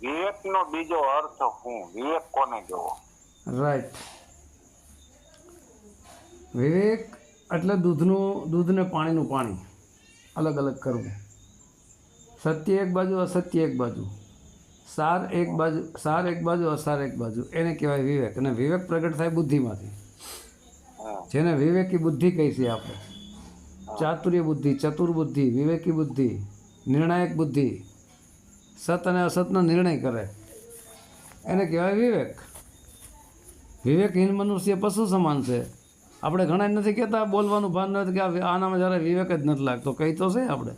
વિવેકનો બીજો અર્થ હું વિવેક કોને જોવો? રાઈટ વિવેક એટલે દૂધનું દૂધ ને પાણીનું પાણી. અલગ અલગ કરવું. સત્ય એક બાજુ અસત્ય એક બાજુ. સાર એક બાજુ સાર એક બાજુ અસાર એક બાજુ. એને કહેવાય વિવેક. અને વિવેક પ્રગટ થાય બુદ્ધિમાંથી. જેને વિવેકી બુદ્ધિ કહી છે આપણે. ચાતુર્ય બુદ્ધિ ચતુર બુદ્ધિ વિવેકી બુદ્ધિ નિર્ણાયક બુદ્ધિ. સત અને અસતનો નિર્ણય કરે. એને કહેવાય વિવેક. વિવેકહીન મનુષ્ય પશુ સમાન છે. આપણે ઘણા નથી કહેતા, બોલવાનું ભાન નથી કે આનામાં જ્યારે વિવેક જ નથી લાગતો. કહી તો છે આપણે.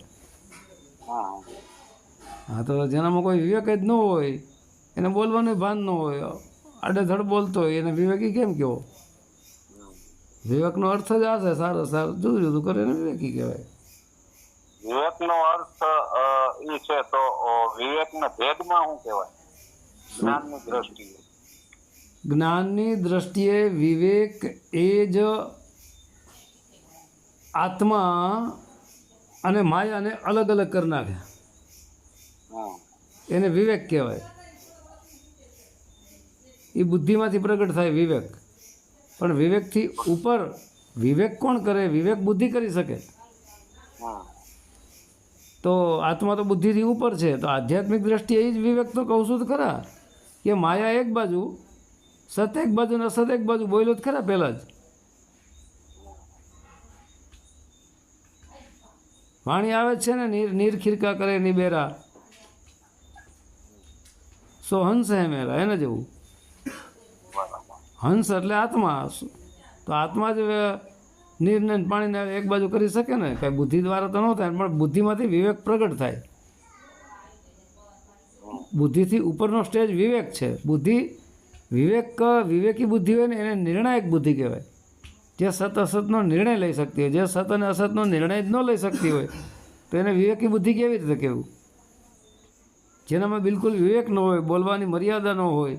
હા, તો જેનામાં કોઈ વિવેક જ ન હોય, એને બોલવાનું ભાન ન હોય, આડેધડ બોલતો હોય, એને વિવેકી કેમ કહેવો? વિવેકનો અર્થ જ આ છે, સારો સારો જુદું જુદું કરે એને વિવેકી કહેવાય. વિવેકનો અર્થ ઈ છે તો વિવેકને ભેદમાં શું કહેવાય? જ્ઞાનની દ્રષ્ટિએ. જ્ઞાનની દ્રષ્ટિએ વિવેક એ જ આત્મા અને માયાને અલગ અલગ કરી નાખે. એને વિવેક કહેવાય. એ બુદ્ધિમાંથી પ્રગટ થાય વિવેક. પણ વિવેકથી ઉપર વિવેક કોણ કરે? વિવેક બુદ્ધિ કરી શકે. તો આત્મા તો બુદ્ધિથી ઉપર છે. તો આધ્યાત્મિક દ્રષ્ટિએ એ જ વિવેક તો કહું છું તો ખરા. કે માયા એક બાજુ સત એક બાજુ ને અસત એક બાજુ બોલ્યો જ ખરા પહેલાં જ. વાણી આવે છે ને, નીર નીર ખીરકા કરે નિબેરા સો હંસ હે મેરા, એને જેવું. હંસ એટલે આત્મા. તો આત્મા જ નીરને પાણીને એક બાજુ કરી શકે ને કાંઈ બુદ્ધિ દ્વારા તો ન થાય પણ બુદ્ધિમાંથી વિવેક પ્રગટ થાય. બુદ્ધિથી ઉપરનો સ્ટેજ વિવેક છે. બુદ્ધિ વિવેક વિવેકી બુદ્ધિ હોય ને એને નિર્ણાયક બુદ્ધિ કહેવાય. જે સત અસતનો નિર્ણય લઈ શકતી હોય જે સત અને અસતનો નિર્ણય જ ન લઈ શકતી હોય તો એને વિવેકી બુદ્ધિ કેવી રીતે કહેવું? જેનામાં બિલકુલ વિવેક ન હોય બોલવાની મર્યાદા ન હોય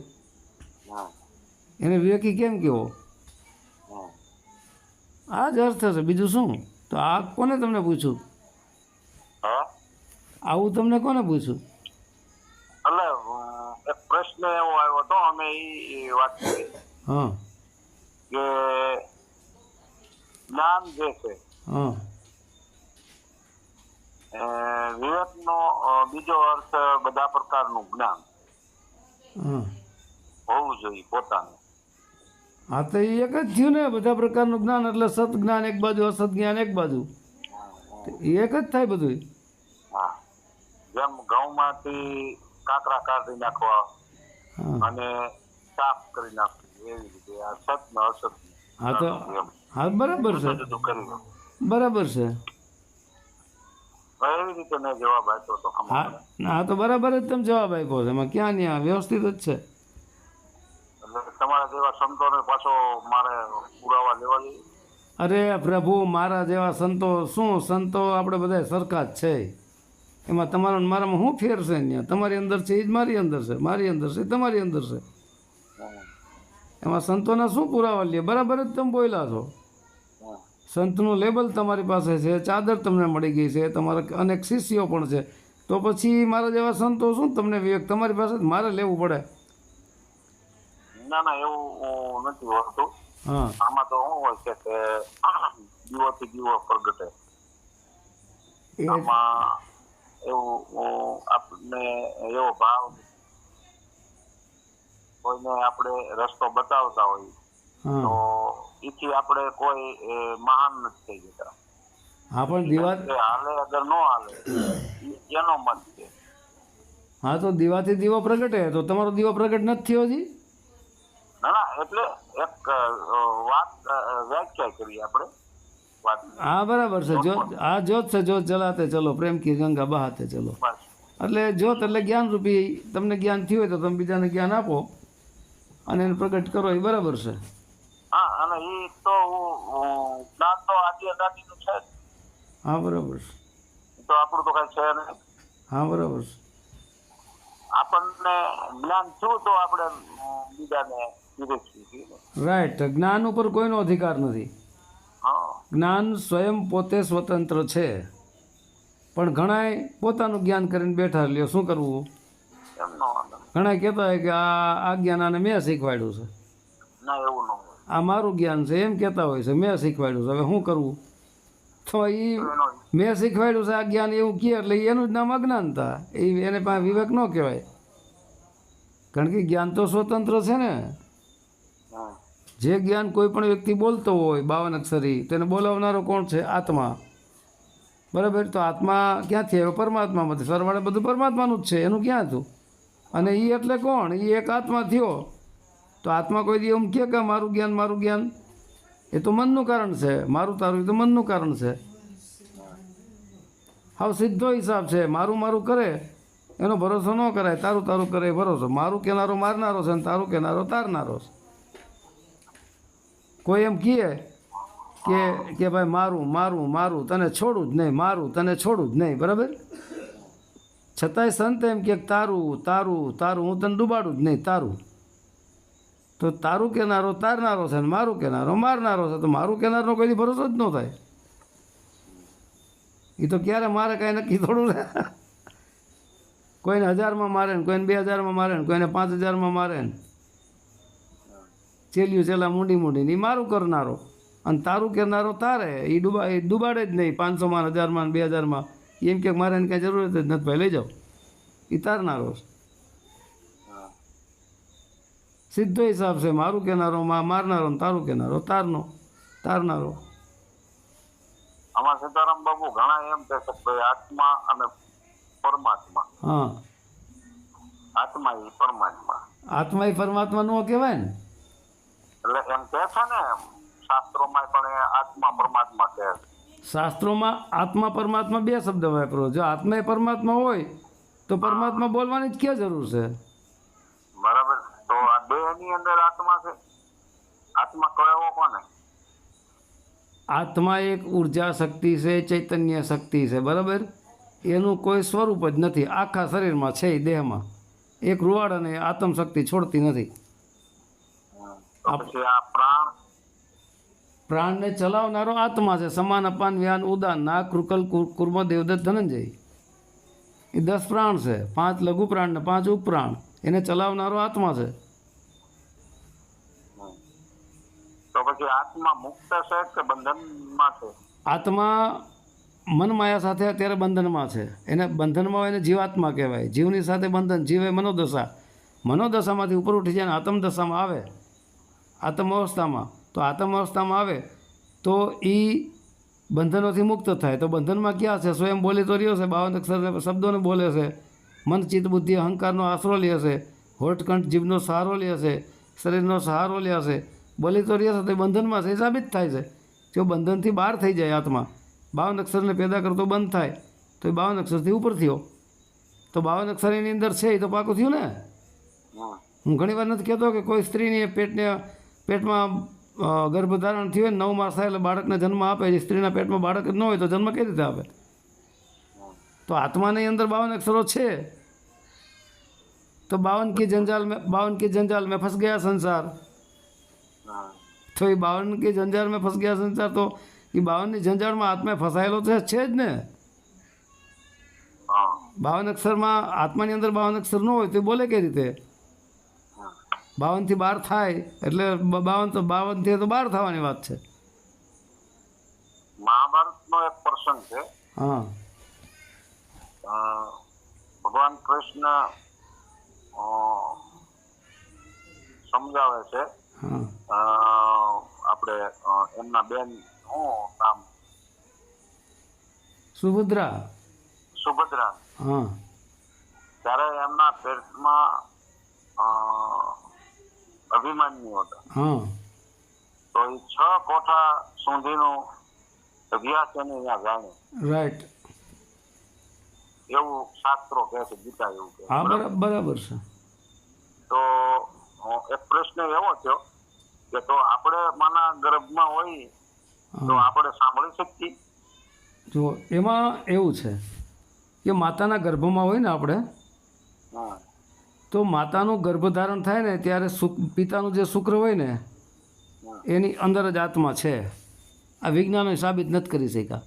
એને વિવેકી કેમ કહેવો. આ જ અર્થ છે. બીજું શું? તો આ કોને તમને પૂછ્યું? હા? આવું તમને કોને પૂછ્યું? એટલે એક પ્રશ્ન એવો આવ્યો હતો અમે એ વાત કરી. હા. કે જ્ઞાન જે છે હા. વિવેકનો બીજો અર્થ બધા પ્રકારનું જ્ઞાન હોવું જોઈએ પોતાનું. હા તો એ એક જ થયું ને બધા પ્રકારનું જ્ઞાન એટલે સત જ્ઞાન એક બાજુ અસત જ્ઞાન એક બાજુ. એ એક જ થાય બધું હા. જેમ ઘઉંમાંથી કાકરા કાઢી નાખવા અને સાફ કરી નાખવું એવી રીતે આ સત ને અસત હા તો હા બરાબર છે. બરાબર છે. હા તો બરાબર જ તમે જવાબ આપ્યો છે. એમાં ક્યાં નહીં વ્યવસ્થિત જ છે. તમારા જેવા સંતોને પાછો મારે પુરાવા લેવા જોઈએ અરે પ્રભુ, મારા જેવા સંતો શું? સંતો આપણે બધા સરખા જ છે. એમાં તમારા મારામાં શું ફેર છે અહીંયા તમારી અંદર છે, એ જ મારી અંદર છે. મારી અંદર છે તમારી અંદર છે. એમાં સંતોના શું પુરાવા લે બરાબર જ તમે બોલ્યા છો. સંતનું લેબલ તમારી પાસે છે, ચાદર તમને મળી ગઈ છે, તમારા અનેક શિષ્યો પણ છે. તો પછી મારા જેવા સંતો શું? તમને વિવેક, તમારી પાસે મારે લેવું પડે. ના ના એવું નથી હોતું. આમાં તો શું હોય છે કે દીવોથી દીવો પ્રગટે. આમાં એવું આપણને એવો ભાવ કોઈને આપણે રસ્તો બતાવતા હોય તો એથી આપણે કોઈ મહાન નથી થઈ જતા. હા પણ દીવા હાલે અગર ન હાલે એનો મત છે. હા તો દીવાથી દીવો પ્રગટે તો તમારો દીવો પ્રગટ નથી થયો હજી? ના ના એટલે એક વાત વ્યાખ્યા કરી આપણે. વાત. હા બરાબર છે. જો હા જોત છે જોત ચલાતે ચલો પ્રેમ કી ગંગા બહાતે ચલો. એટલે જોત એટલે જ્ઞાન રૂપી તમને જ્ઞાન થયું હોય તો તમે બીજાને જ્ઞાન આપો અને એને પ્રગટ કરો એ બરાબર છે. હા અને એ તો જ્ઞાન તો આદિ અનાદિનું છે. હા બરાબર છે. તો આપણું તો કઈ છે નહીં. હા બરાબર છે. આપણને જ્ઞાન થયું તો આપણે બીજાને રાઈટ જ્ઞાન ઉપર કોઈનો અધિકાર નથી. જ્ઞાન સ્વયં પોતે સ્વતંત્ર છે. પણ ઘણાય પોતાનું જ્ઞાન કરીને બેઠા લ્યો શું કરવું? ઘણા કહેતા હોય કે આ આ જ્ઞાન આને મેં શીખવાડ્યું છે. આ મારું જ્ઞાન છે એમ કહેતા હોય છે મેં શીખવાડ્યું છે. હવે શું કરવું તો એ મેં શીખવાડ્યું છે આ જ્ઞાન એવું કહે એટલે એનું જ નામ અજ્ઞાનતા. એ એને પાસે વિવેક ન કહેવાય. કારણ કે જ્ઞાન તો સ્વતંત્ર છે ને. જે જ્ઞાન કોઈ પણ વ્યક્તિ બોલતો હોય, બાવન અક્ષરી, તેને બોલાવનારો કોણ છે? આત્મા. બરાબર? તો આત્મા ક્યાંથી આવ્યો? પરમાત્મામાંથી. સરવાળે બધું પરમાત્માનું જ છે. એનું ક્યાં હતું? અને એ એટલે કોણ? એ એક આત્મા થયો. તો આત્મા કોઈ દી એમ કહે કે મારું જ્ઞાન મારું જ્ઞાન? એ તો મનનું કારણ છે. મારું તારું એ તો મનનું કારણ છે. હાવ સીધો હિસાબ છે. મારું મારું કરે. એનો ભરોસો ન કરાય. તારું તારું કરે ભરોસો. મારું કેનારો મારનારો છે અને તારું કેનારો તારનારો છે. કોઈ એમ કહે કે કે ભાઈ મારું મારું મારું, તને છોડું જ નહીં, મારું, તને છોડું જ નહીં, બરાબર? છતાંય સંત એમ કે તારું તારું તારું, હું તને ડૂબાડું જ નહીં, તારું. તો તારું કેનારો તારનારો છે ને મારું કેનારો મારનારો છે, તો મારું કેનારનો કોઈ ભરોસો જ ન થાય. એ તો ક્યારે મારે કાંઈ નક્કી થોડું ને કોઈને હજારમાં મારે ને કોઈને બે હજારમાં મારે ને કોઈને પાંચ હજારમાં મારે ને. ચેલ્યું ચેલા મૂંડી મૂડી ને એ મારું કરનારો. અને તારું કરનારો તારે. એ ડૂબા એ ડૂબાડે જ નહીં. પાંચસોમાં હજારમાં બે હજારમાં એમ કે મારે એને કાંઈ જરૂરત જ નથી. ભાઈ લઈ જાઓ. એ તારનારો સીધો હિસાબ છે. મારું કેનારો માં મારનારો ને તારું કેનારો. તારનો. તારનારો. આમાં સીતારામ બાબુ ઘણા એમ કહે છે ભાઈ આત્મા અને પરમાત્મા. હા. આત્મા એ પરમાત્મા. આત્મા એ પરમાત્મા નો કહેવાય ને. એટલે એમ કે છે ને શાસ્ત્રોમાં પણ એ આત્મા પરમાત્મા કહે શાસ્ત્રોમાં આત્મા પરમાત્મા બે શબ્દ વાપરો. જો આત્મા એ પરમાત્મા હોય તો પરમાત્મા બોલવાની જ ક્યાં જરૂર છે? બરાબર. તો આ દેહની અંદર આત્મા છે. આત્મા કહેવો કોને? આત્મા એક ઊર્જા શક્તિ છે ચૈતન્ય શક્તિ છે બરાબર? એનું કોઈ સ્વરૂપ જ નથી. આખા શરીરમાં છે દેહમાં. એક રૂવાડ અને આત્મ છોડતી નથી. પછી આ પ્રાણ પ્રાણને ચલાવનારો આત્મા છે. સમાન અપાન વ્યાન ઉદાન નાક કૃકલ કુર- કુર્મ દેવદત્ત ધનંજય. એ દસ પ્રાણ છે. પાંચ લઘુ પ્રાણ ને પાંચ ઉપપ્રાણ એને ચલાવનારો આત્મા છે. તો પછી આત્મા મુક્ત છે કે બંધનમાં છે? આત્મા મન માયા સાથે અત્યારે બંધનમાં છે. એને બંધનમાં હોય એને જીવાત્મા કહેવાય. જીવની સાથે બંધન. જીવે મનોદશા. મનોદશામાંથી ઉપર ઉઠી જાય ને આત્મદશામાં આવે. આત્મ અવસ્થામાં તો આત્મ અવસ્થામાં આવે તો એ બંધનોથી મુક્ત થાય. તો બંધનમાં ક્યાં છે? સ્વયં બોલી તો રહ્યો છે બાવન અક્ષર શબ્દોને બોલે છે. મન ચિત્ત બુદ્ધિ અહંકારનો આશરો લે છે. હોઠકંઠ જીભનો સહારો લે છે. શરીરનો સહારો લે છે. બોલી તો રહ્યો છે તો એ બંધનમાં છે એ સાબિત થાય છે. જો બંધનથી બહાર થઈ જાય આત્મા બાવન અક્ષરને પેદા કરતો બંધ થાય. તો એ બાવન અક્ષરથી ઉપર થયો. તો બાવન અક્ષર એની અંદર છે એ તો પાકું થયું ને? હું. ઘણી વાર નથી કહેતો કે કોઈ સ્ત્રીની પેટને પેટમાં ગર્ભધારણ થયું હોય નવ માસ થાય એટલે બાળકને જન્મ આપે છે સ્ત્રીના પેટમાં બાળક ન હોય તો જન્મ કઈ રીતે આપે? તો આત્માની અંદર બાવન અક્ષરો છે. તો બાવન કી જંજાલ મેં બાવન કી જંજાલ મેં ફસ ગયા સંસાર. તો એ બાવન કી જંજાલ મેં ફસ ગયા સંસાર તો એ બાવનની જંજાળમાં આત્મા ફસાયેલો છે છે જ ને? બાવન અક્ષરમાં આત્માની અંદર બાવન અક્ષર ન હોય તો બોલે કઈ રીતે? બાવનથી બાર થાય એટલે બાવન તો બાવનથી તો બાર થવાની વાત છે. મહાભારતનો એક પ્રસંગ છે. હા. ભગવાન કૃષ્ણ સમજાવે છે. હા. આપણે એમના બેન શું નામ? સુભદ્રા. સુભદ્રા. હા. ત્યારે એમના પેટમાં અભિમાન્યુ હતા. તો એ છ કોઠા સુધીનું અભ્યાસ એને અહીંયા જાણે. રાઈટ એવું શાસ્ત્રો કહે છે ગીતા એવું કહે હા બરાબર બરાબર છે. તો એક પ્રશ્ન એવો થયો કે તો આપણે માના ગર્ભમાં હોય તો આપણે સાંભળી શકીએ? જો એમાં એવું છે કે માતાના ગર્ભમાં હોય ને આપણે હમ. તો માતાનું ગર્ભધારણ થાય ને ત્યારે પિતાનું જે શુક્ર હોય ને એની અંદર જ આત્મા છે. આ વિજ્ઞાનો સાબિત નથી કરી શક્યા.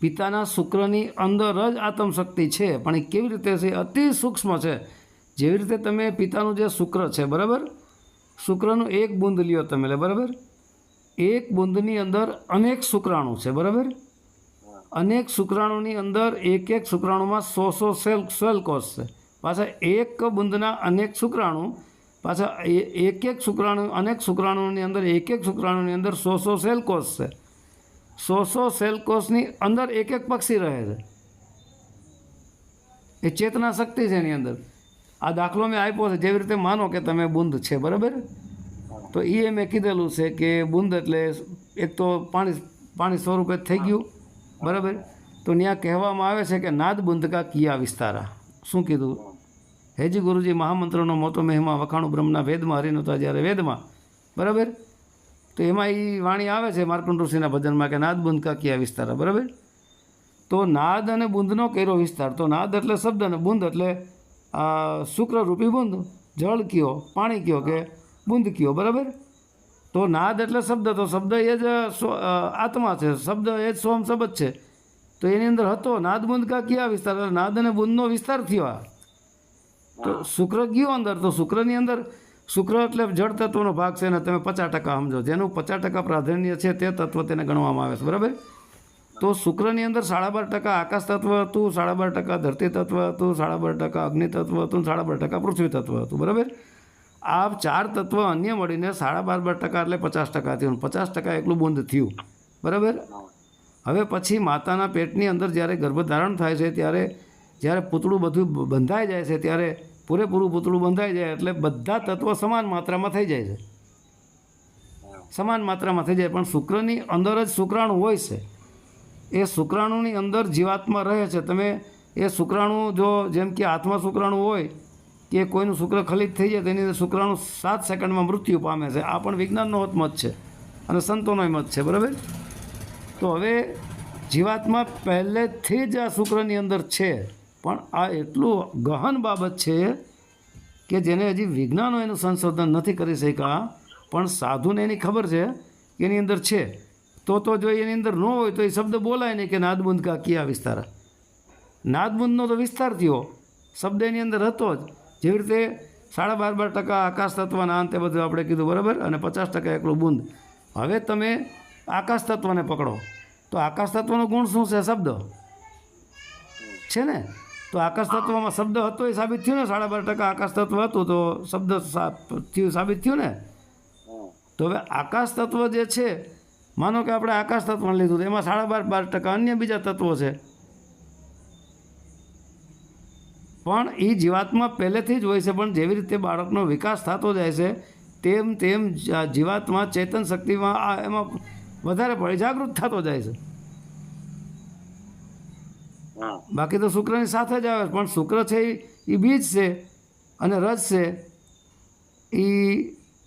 પિતાના શુક્રની અંદર જ આત્મશક્તિ છે પણ એ કેવી રીતે છે? અતિ સૂક્ષ્મ છે. જેવી રીતે તમે પિતાનું જે શુક્ર છે બરાબર? શુક્રનું એક બુંદ લ્યો તમે લે બરાબર? એક બુંદની અંદર અનેક શુક્રાણુ છે બરાબર? અનેક શુક્રાણુની અંદર એક એક શુક્રાણુમાં સો સો સેલ સેલ કોષ છે. પાછા એક બુંદના અનેક શુક્રાણુ, પાછા એક એક શુક્રાણુ, અનેક શુક્રાણુની અંદર એક એક શુક્રાણુની અંદર સો સો સેલકોસ છે. સો સો સેલકોસની અંદર એક એક પક્ષી રહે છે. એ ચેતના શક્તિ છે એની અંદર. આ દાખલો મેં આપ્યો છે, જેવી રીતે માનો કે તમે બુંદ છે, બરાબર? તો એ મેં કીધેલું છે કે બુંદ એટલે એક તો પાણી પાણી સ્વરૂપે થઈ ગયું, બરાબર? તો ત્યાં કહેવામાં આવે છે કે નાદ બુંદ કા કિયા વિસ્તારા. શું કીધું? હેજી ગુરુજી, મહામંત્રનો મોટો મહિમા, વખાણું બ્રહ્મના વેદમાં, હરિનો હતા જ્યારે વેદમાં. બરાબર? તો એમાં એ વાણી આવે છે માર્કંડ ઋષિના ભજનમાં કે નાદ, બુંદ કા વિસ્તાર, બરાબર? તો નાદ અને બુંદનો કર્યો વિસ્તાર. તો નાદ એટલે શબ્દ અને બુંદ એટલે શુક્રરૂપી બુંદ. જળ કયો, પાણી કયો કે બુંદ કયો, બરાબર? તો નાદ એટલે શબ્દ. તો શબ્દ એ જ આત્મા છે. શબ્દ એ જ સોમ શબ્દ છે. તો એની અંદર હતો નાદ, બુંદ કા કયા વિસ્તાર નાદ અને બુંદનો વિસ્તાર થયો આ. તો શુક્ર ગયો અંદર, તો શુક્રની અંદર શુક્ર એટલે જળ તત્વનો ભાગ છે અને તમે પચાસ ટકા સમજો. જેનું પચાસ ટકા પ્રાધાન્ય છે તે તત્વ તેને ગણવામાં આવે છે, બરાબર? તો શુક્રની અંદર સાડા બાર ટકા આકાશ તત્વ હતું, સાડા બાર ટકા ધરતી તત્વ હતું, સાડા બાર ટકા અગ્નિ તત્વ હતું, સાડા બાર ટકા પૃથ્વી તત્વ હતું, બરાબર? આ ચાર તત્વ અન્ય મળીને સાડા બાર બાર ટકા એટલે પચાસ ટકા થયું પચાસ ટકા એકલું બંધ થયું, બરાબર? હવે પછી માતાના પેટની અંદર જ્યારે ગર્ભધારણ થાય છે, ત્યારે જ્યારે પૂતળું બધું બંધાઈ જાય છે, ત્યારે પૂરેપૂરું પૂતળું બંધાઈ જાય એટલે બધા તત્વો સમાન માત્રામાં થઈ જાય છે. સમાન માત્રામાં થઈ જાય પણ શુક્રની અંદર જ શુક્રાણુ હોય છે. એ શુક્રાણુની અંદર જીવાત્મા રહે છે. તમે એ શુક્રાણુ જો જેમ કે હાથમાં શુક્રાણુ હોય કે કોઈનું શુક્ર ખલિત થઈ જાય તેની અંદર શુક્રાણુ સાત સેકન્ડમાં મૃત્યુ પામે છે. આ પણ વિજ્ઞાનનો મત છે અને સંતોનો મત છે બરાબર? તો હવે જીવાત્મા પહેલેથી જ આ શુક્રની અંદર છે. પણ આ એટલું ગહન બાબત છે કે જેને હજી વિજ્ઞાનો એનું સંશોધન નથી કરી શક્યા, પણ સાધુને એની ખબર છે કે એની અંદર છે. તો તો જો એની અંદર ન હોય તો એ શબ્દ બોલાય નહીં કે નાદબુંદ કા કયા વિસ્તાર. નાદબુંદનો તો વિસ્તાર થયો. શબ્દ એની અંદર હતો જ. જેવી રીતે સાડા બાર બાર ટકા આકાશ તત્વના અંતે બધું આપણે કીધું, બરાબર? અને પચાસ ટકા એકલું બુંદ. હવે તમે આકાશ તત્વને પકડો. તો આકાશ તત્વનો ગુણ શું છે શબ્દ? છે ને? તો આકાશ તત્વમાં શબ્દ હતો એ સાબિત થયું ને? સાડા બાર ટકા આકાશ તત્વ હતું તો શબ્દ થયું સાબિત થયું ને? તો હવે આકાશ તત્વ જે છે માનો કે આપણે આકાશ તત્વને લીધું તો એમાં સાડા બાર બાર ટકા અન્ય બીજા તત્વો છે. પણ એ જીવાતમાં પહેલેથી જ હોય છે પણ જેવી રીતે બાળકનો વિકાસ થતો જાય છે તેમ તેમ જીવાતમાં ચેતન શક્તિમાં આ એમાં વધારે પડે જાગૃત થતો જાય છે. બાકી તો શુક્રની સાથે જ આવે પણ શુક્ર છે એ- બીજ છે અને રજ છે એ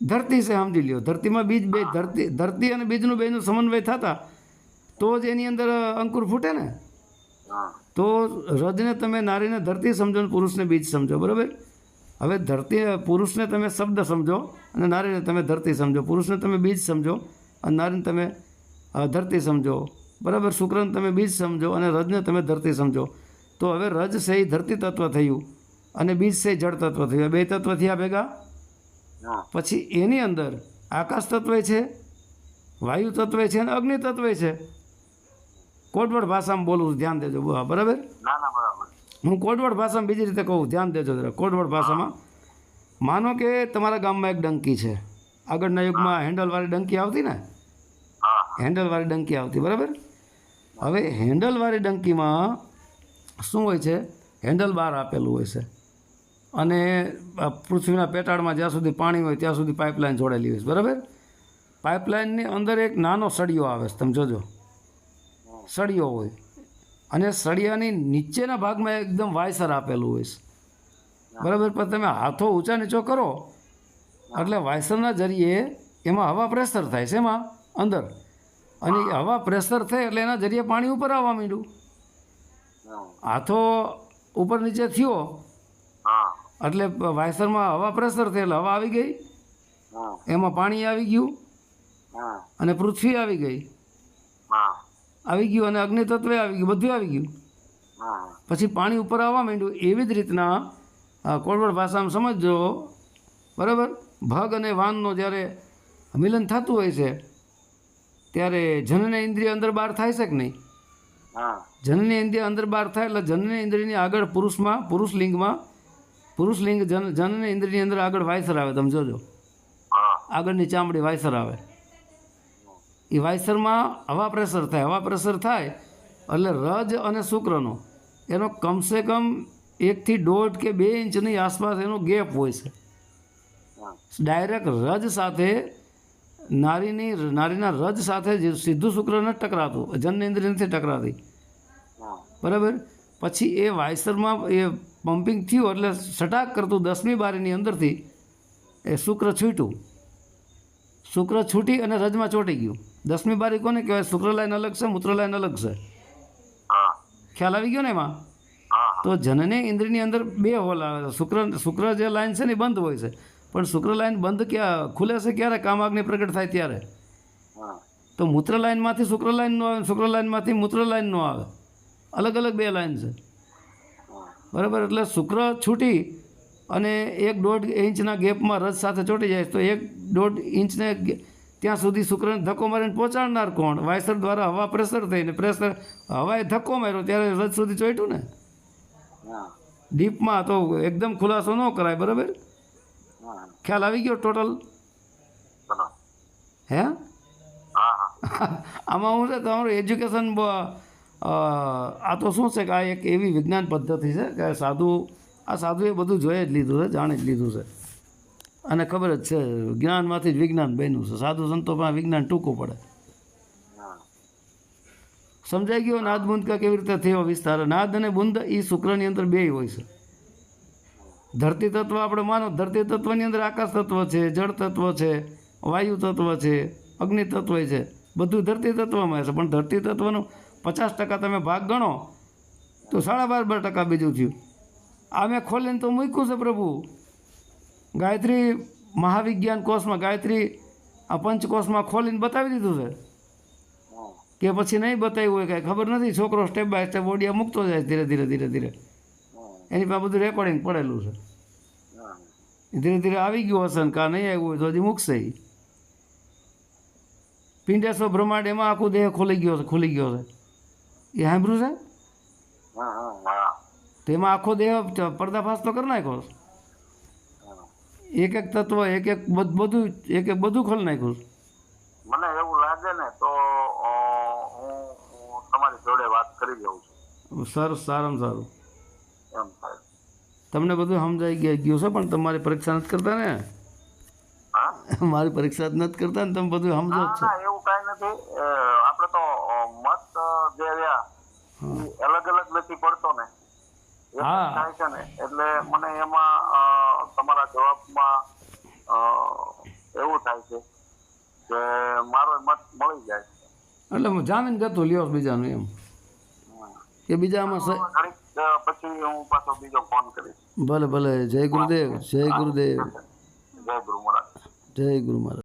ધરતી છે સમજી લ્યો. ધરતીમાં બીજ બે ધરતી ધરતી અને બીજનું બેનું સમન્વય થતા તો જ એની અંદર અંકુર ફૂટે ને? તો રજને તમે નારીને ધરતી સમજો ને પુરુષને બીજ સમજો બરાબર? હવે ધરતી પુરુષને તમે શબ્દ સમજો અને નારીને તમે ધરતી સમજો. પુરુષને તમે બીજ સમજો અને નારીને તમે ધરતી સમજો. બરાબર? શુક્રને તમે બીજ સમજો અને રજને તમે ધરતી સમજો. તો હવે રજ છે એ ધરતી તત્વ થયું અને બીજ છે જળ તત્વ થયું. બે તત્વ થયા ભેગા? પછી એની અંદર આકાશ તત્વ છે વાયુ તત્વ છે અને અગ્નિ તત્વ છે. કોટવડ ભાષામાં બોલું છું, ધ્યાન દેજો. બરાબર? ના ના બરાબર. હું કોટવડ ભાષામાં બીજી રીતે કહું ધ્યાન દેજો જરા. કોટવડ ભાષામાં. માનો કે તમારા ગામમાં એક ડંકી છે. આગળના યુગમાં હેન્ડલવાળી ડંકી આવતી ને? હેન્ડલવાળી ડંકી આવતી બરાબર? હવે હેન્ડલવાળી ડંકીમાં શું હોય છે? હેન્ડલ બાર આપેલું હોય છે. અને પૃથ્વીના પેટાળમાં જ્યાં સુધી પાણી હોય ત્યાં સુધી પાઇપલાઇન જોડેલી હોય છે. બરાબર? પાઇપલાઇનની અંદર એક નાનો સળિયો આવે છે. તમે જોજો. સળિયો હોય. અને સળિયાની નીચેના ભાગમાં એકદમ વાયસર આપેલું હોય છે. બરાબર? પણ તમે હાથો ઊંચા નીચો કરો. એટલે વાયસરના જરીએ એમાં હવા પ્રેશર થાય છે એમાં, અંદર. અને હવા પ્રેશર થાય એટલે એના જરીએ પાણી ઉપર આવવા માંડ્યું. હાથો ઉપર નીચે થયો. હા. એટલે વાયસરમાં હવા પ્રેશર થઈ એટલે હવા આવી ગઈ. એમાં પાણી આવી ગયું. અને પૃથ્વી આવી ગઈ. હા. આવી ગયું અને અગ્નિ તત્વે આવી ગયું બધું આવી ગયું. પછી પાણી ઉપર આવવા માંડ્યું. એવી જ રીતના કોળવડ ભાષામાં સમજજો. બરાબર? ભગ અને વાનનો જ્યારે મિલન થતું હોય છે ત્યારે જનને ઇન્દ્રિય અંદર બહાર થાય છે કે નહીં? જનની ઇન્દ્રિય અંદર બહાર થાય એટલે જનન ઇન્દ્રિયની આગળ પુરુષમાં પુરુષ લિંગમાં પુરુષ લિંગ જન જનની ઇન્દ્રિયની અંદર આગળ વાયસર આવે તમે જોજો. આગળની ચામડી વાયસર આવે. એ વાયસરમાં હવા પ્રેશર થાય. હવા પ્રેશર થાય એટલે રજ અને શુક્રનો. એનો કમસે કમ એકથી દોઢ કે બે ઇંચની આસપાસ એનો ગેપ હોય છે. ડાયરેક્ટ રજ સાથે નારીની નારીના રજ સાથે જે સીધું શુક્ર નથી ટકરાતું જનનેન્દ્રિય નથી ટકરાતી. બરાબર? પછી એ વાયસરમાં એ પમ્પિંગ થયું એટલે સટાક કરતું દસમી બારીની અંદરથી એ શુક્ર છૂટ્યું. શુક્ર છૂટી અને રજમાં ચોંટી ગયું. દસમી બારી કોને કહેવાય? શુક્ર લાઈન અલગ છે મૂત્ર લાઈન અલગ છે. હા. ખ્યાલ આવી ગયો ને એમાં? તો જનને ઇન્દ્રિયની અંદર બે હોલ આવે છે. શુક્ર શુક્ર જે લાઈન છે ને એ બંધ હોય છે. પણ શુક્ર લાઈન બંધ ક્યાં? ખુલે છે ક્યારે? કામાગ્નિ પ્રગટ થાય ત્યારે? તો મૂત્ર લાઈનમાંથી શુક્ર લાઇન નો આવે શુક્ર લાઈનમાંથી મૂત્ર લાઈન નો આવે. અલગ અલગ બે લાઈન છે. બરાબર? એટલે શુક્ર છૂટી અને એક દોઢ ઇંચના ગેપમાં રજ સાથે ચોંટી જાય તો એક દોઢ ઇંચને ત્યાં સુધી શુક્રને ધક્કો મારીને પહોંચાડનાર કોણ? વાયસર દ્વારા હવા પ્રેશર થઈને પ્રેશર હવાએ ધક્કો માર્યો ત્યારે રજ સુધી ચોંટ્યું ને? ડીપમાં તો એકદમ ખુલાસો ન કરાય બરાબર? ખ્યાલ આવી ગયો ટોટલ હે. હા? હા આમાં શું છે તમારું એજ્યુકેશન આ તો શું છે કે આ એક એવી વિજ્ઞાન પદ્ધતિ છે કે સાધુ આ સાધુએ બધું જોઈ જ લીધું છે જાણી જ લીધું છે. અને ખબર જ છે જ્ઞાનમાંથી જ વિજ્ઞાન બન્યું છે. સાધુ સંતો પણ વિજ્ઞાન ટૂંકું પડે. સમજાઈ ગયો? નાદ બુંદ કા કેવી રીતે થયો વિસ્તાર? નાદ અને બુંદ એ શુક્રની અંદર બે હોય છે. ધરતી તત્વ આપણે માનો ધરતી તત્વની અંદર આકાશ તત્વ છે જળ તત્વ છે વાયુ તત્વ છે અગ્નિ તત્વ છે, બધું ધરતી તત્વમાં છે. પણ ધરતી તત્વનું પચાસ ટકા તમે ભાગ ગણો, તો સાડા બાર બાર ટકા બીજું થયું. આ મેં ખોલીને તો મૂક્યું છે પ્રભુ. ગાયત્રી મહાવિજ્ઞાન કોષમાં ગાયત્રી આ પંચકોષમાં ખોલીને બતાવી દીધું છે. કે પછી નહીં બતાવ્યું હોય કાંઈ ખબર નથી. છોકરો સ્ટેપ બાય સ્ટેપ ઓડિયા મૂકતો જાય ધીરે ધીરે ધીરે ધીરે. એની પાસે બધું રેકોર્ડિંગ પડેલું છે. ધીરે ધીરે આવી ગયું હશે ને કાં નહીં આવ્યું હોય તો હજી મૂકશે. પિંડેશ્વર બ્રહ્માંડ એમાં આખું દેહ ખોલી ગયો છે ખુલી ગયો છે. એ સાંભળ્યું છે? હમ હમ હા. તો એમાં આખો દેહ પર્દાફાશ તો કરી નાખ્યો. એક એક તત્વ એક એક બધું એક એક બધું ખોલી નાખ્યું મને એવું લાગે ને તો હું તમારી જોડે વાત કરી દઉં છું. સરસ સારામાં સારું. તમને બધું સમજાઈ ગયા છે પણ તમારી પરીક્ષા નથી કરતા ને? હા? મારી પરીક્ષા જ નથી કરતા ને તમે બધું સમજો છો. એવું કાંઈ નથી. આપણે તો મત જે રહ્યા અલગ અલગ નથી પડતો ને. હા. થાય છે ને. એટલે મને એમાં તમારા જવાબમાં એવું થાય છે કે મારો મત મળી જાય એટલે જામીન ગતું લ્યો બીજાનું એમ. કે બીજામાં પછી હું પાછો બીજો ફોન કરીશ. ભલે ભલે. જય ગુરુદેવ જય ગુરુદેવ. જય ગુરુ મહારાજ. જય ગુરુ મહારાજ.